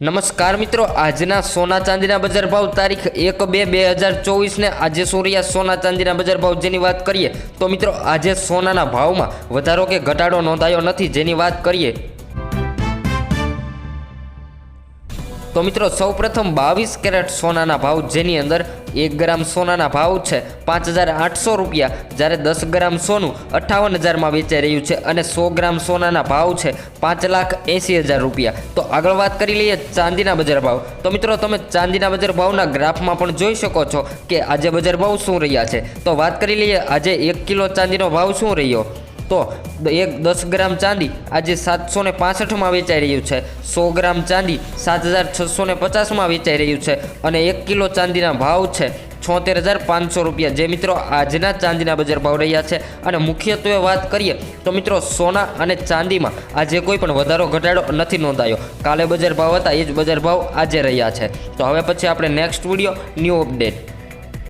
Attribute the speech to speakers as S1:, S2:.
S1: નમસ્કાર મિત્રો, આજના સોના ચાંદીના બજાર ભાવ તારીખ એક બે બે હજાર ચોવીસને આજે સૂર્યા સોના ચાંદીના બજાર ભાવ જેની વાત કરીએ, તો મિત્રો, આજે સોનાના ભાવમાં વધારો કે ઘટાડો નોંધાયો નથી જેની વાત કરીએ તો મિત્રો, સૌપ્રથમ બાવીસ કેરેટ સોનાના ભાવ, જેની અંદર એક ગ્રામ સોનાના ભાવ છે પાંચ હજાર આઠસો રૂપિયા. જ્યારે દસ ગ્રામ સોનું અઠ્ઠાવન હજારમાં વેચાઈ રહ્યું છે અને સો ગ્રામ સોનાના ભાવ છે પાંચ લાખ એંસી હજાર રૂપિયા. તો આગળ વાત કરી લઈએ ચાંદીના બજાર ભાવ. તો મિત્રો, તમે ચાંદીના બજાર ભાવના ગ્રાફમાં પણ જોઈ શકો છો કે આજે બજાર ભાવ શું રહ્યા છે. તો વાત કરી લઈએ આજે એક કિલો ચાંદીનો ભાવ શું રહ્યો? તો એક દસ ગ્રામ ચાંદી આજે સાતસો ને પાસઠમાં વેચાઈ રહ્યું છે. સો ગ્રામ ચાંદી સાત હજાર છસો ને પચાસમાં વેચાઈ રહ્યું છે અને એક કિલો ચાંદીના ભાવ છે છોતેર હજાર પાંચસો રૂપિયા. જે મિત્રો આજના ચાંદીના બજાર ભાવ રહ્યા છે અને મુખ્યત્વે વાત કરીએ તો મિત્રો સોના અને ચાંદીમાં આજે કોઈ પણ વધારો ઘટાડો નથી નોંધાયો. કાલે બજાર ભાવ હતા, એ જ બજાર ભાવ આજે રહ્યા છે. તો હવે પછી આપણે નેક્સ્ટ વીડિયો ન્યૂ અપડેટ